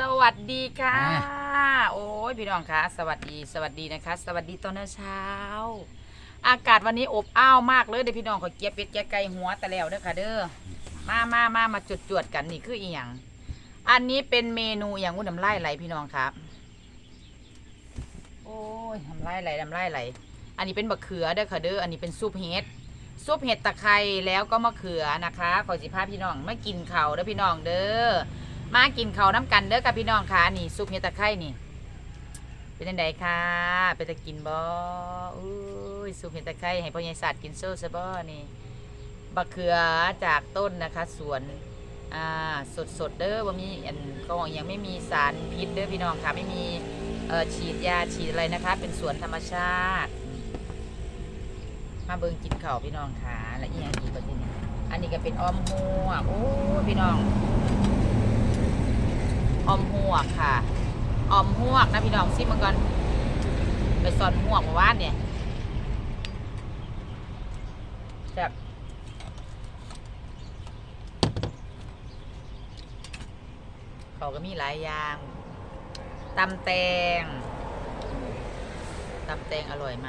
สวัสดีค่ะ โอ้ยพี่น้องคะสวัสดีสวัสดีนะคะ สวัสดีตอนเช้า อากาศวันนี้อบอ้าวมากเลยเด้อพี่น้องขอเกียบเป็ดเกียบไก่หัวแต่แล้วเด้อค่ะเด้อมามามามาจุดจวดๆกันนี่คืออีหยังอันนี้เป็นเมนูอย่างอุ้นน้ำลายไหลพี่น้องครับ โอ้ยน้ำลายไหลน้ำลายไหล อันนี้เป็นบะเขือเด้อค่ะเด้ออันนี้เป็นซุปเห็ดซุปเห็ดตะไคร้แล้วก็มะเขือนะคะขอสิพาพี่น้องมากินเขาวเด้อพี่น้องเด้อ มากินเขาน้ำกันเด้อกับพี่น้องค่ะนี่ซุปเห็ดตะไคร้นี่ เป็นยังไงคะเป็นตะกินบ่อุ้ยซุปเห็ดตะไคร้ให้พ่อใหญ่สัตว์กินโซ่ซะบ่นี่บักเขือจากต้นนะคะสวนอ่าสดสดๆเด้อว่ามีอันก็ยังไม่มีสารพิษเด้อพี่น้องค่ะไม่มีเอ่อฉีดยาฉีดอะไรนะคะ เป็นสวนธรรมชาติ มาเบิ่งกินเข้าพี่น้องค่ะและอีกอย่างอีกประเด็นงอันนี้ก็เป็นออมหัวโอ้พี่น้อง ออมหวกค่ะออมหวกนะพี่น้องซิมาก่อนไปสอนหวกเมื่านเนี่ยแบบเขาก็มีหลายอย่างตำแตงตำแตงอร่อยไหม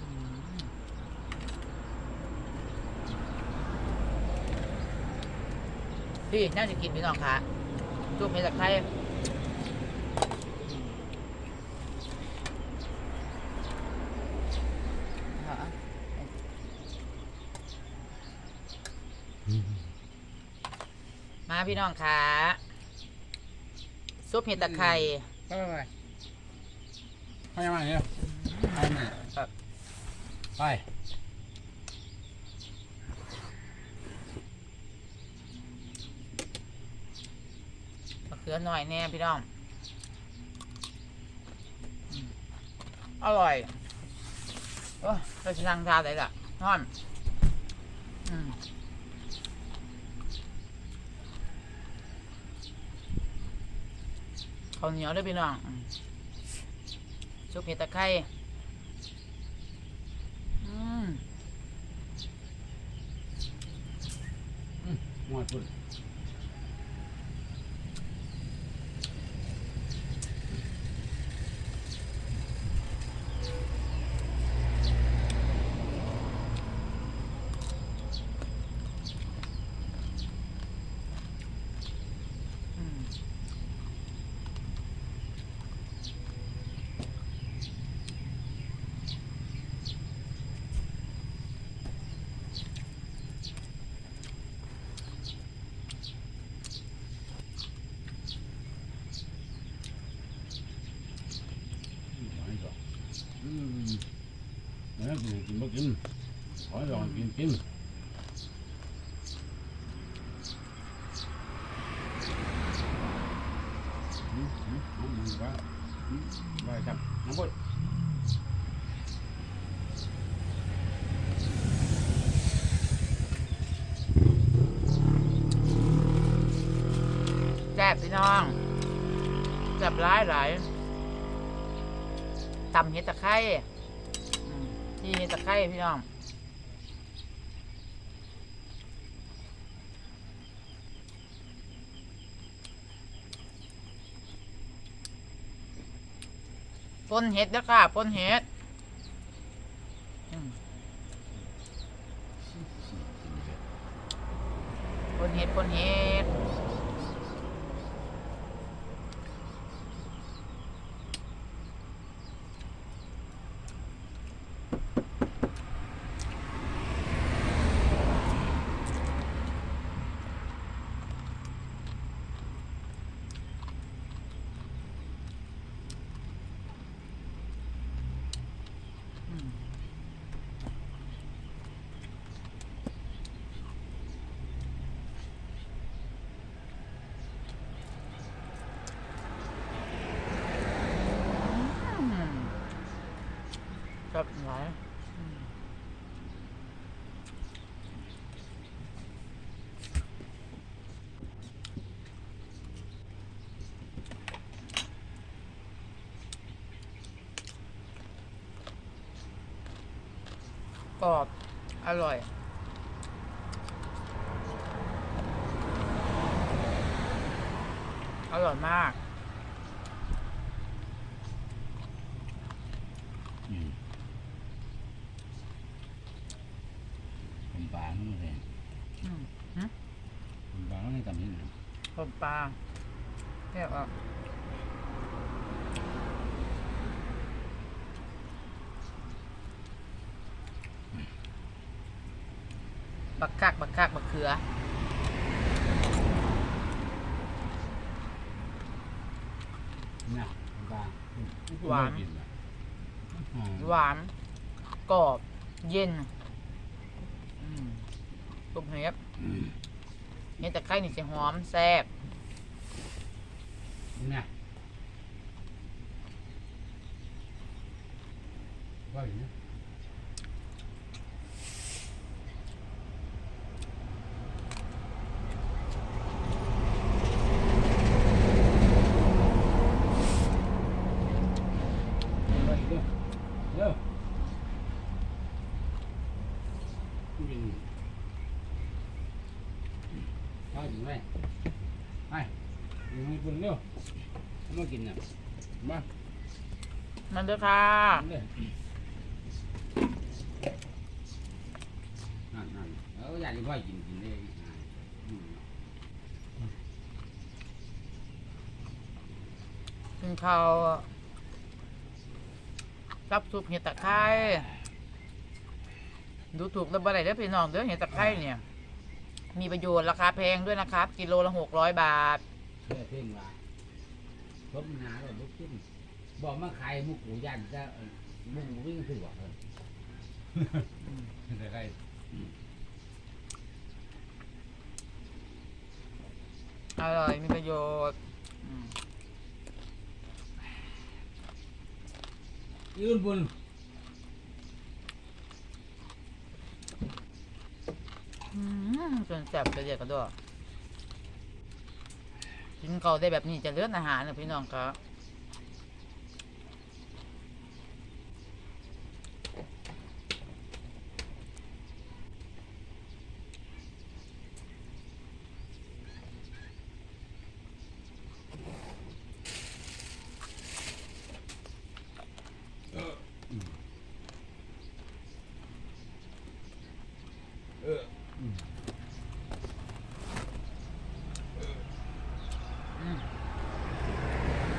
อืม พี่น่าจะกินพี่น้องคะจุ่มเห็ดตะไคร้มาพี่น้องคะซุปเห็ดตะไคร้ไปไปไปไปยังไงเนี่ยไปไปือหน่อยแน่พี่น้องอืมอร่อยโอ้ยเราจะรังทาเลยล่ะนอนอืมข้าวเหนียวด้วยพี่น้องซุปเห็ดตะไคร้อืม หมดพุ่น อืม หอยดอก อืมเนื้อกินกินบ่กินหอยดอกกินกินอืมอืมอืมว่าอืมว่าจับน้ำบดแซ่บพี่น้องแซ่บหลายหลาย ตำเห็ดตะไคร้อืมนี่เห็ดตะไคร้พี่น้องปนเห็ดแล้วค่ะปนเห็ดอืมปนเห็ดปนเห็ด อืม อืม ครับหลายกรอบ อร่อย อร่อยมาก อืมผมปลาไม่รู้เลย อืม ผมปลาไม่ทำยังไง ต้มปลาเรียกว่าบักคักบักคักบักเขือนะผมปลาหวานไม่กิอะอ่าหวานกรอบเย็น อืมตุ่มเห็บอืม เนี่ยตะไคร่นี่จะหอมแซ่บนะว่าอย่างนี้ ไปเร็วเร็ววิ่ง ไปถึงไหมไปยิงให้คุณเร็วเอามากินน่ะมามันเด้อค่ะทำเลยนั่นนั่นเอออยากจะพ่อกินกินเลยอ่าอืมกินข้าวกับซุปเห็ดตะไคร้ดูถูกแล้วบ่ได้เด้อพี่น้องเด้อเห็ดตะไคร้เนี่ย มีประโยชน์ราคาแพงด้วยนะครับ กิโลละหกร้อยบาทเพื่อเพ่งว่าพบหาเราบุกขึ้นบอกมาขายมุกหูยันจะเอ่อมุกหูวิ่งถือว่าเออแต่ใครอร่อยมีประโยชน์อืมยืนบน อื จนแซ่บจะเรียกกันด้วยกินเขาได้แบบนี้จะเลือนอาหารนะพี่น้องครับเออ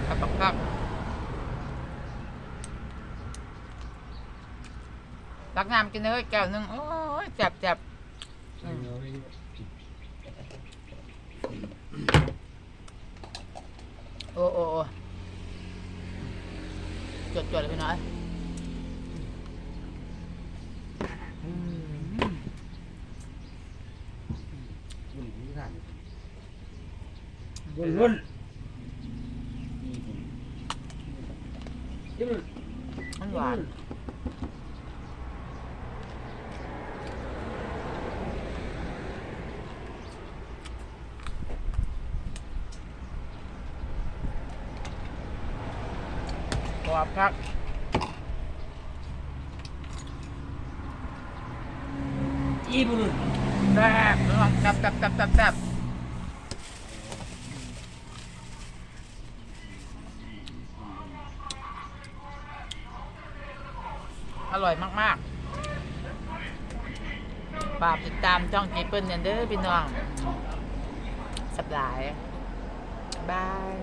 ครับครับครับรั กงามกินเลยแก้วหนึงโอ้ยแจ็บแจ็บอืมโอ้โอ้โอ้จดจดเลยพี่น้อยอืมบนหูท่านบนบนยืนมันหวานก รอบครับอีบุรุษแซ่บระวังจับจับจับจับจับอร่อยมากๆฝากติดตามช่องจีเปิลเนเด้อพี่น้องสับหลายบาย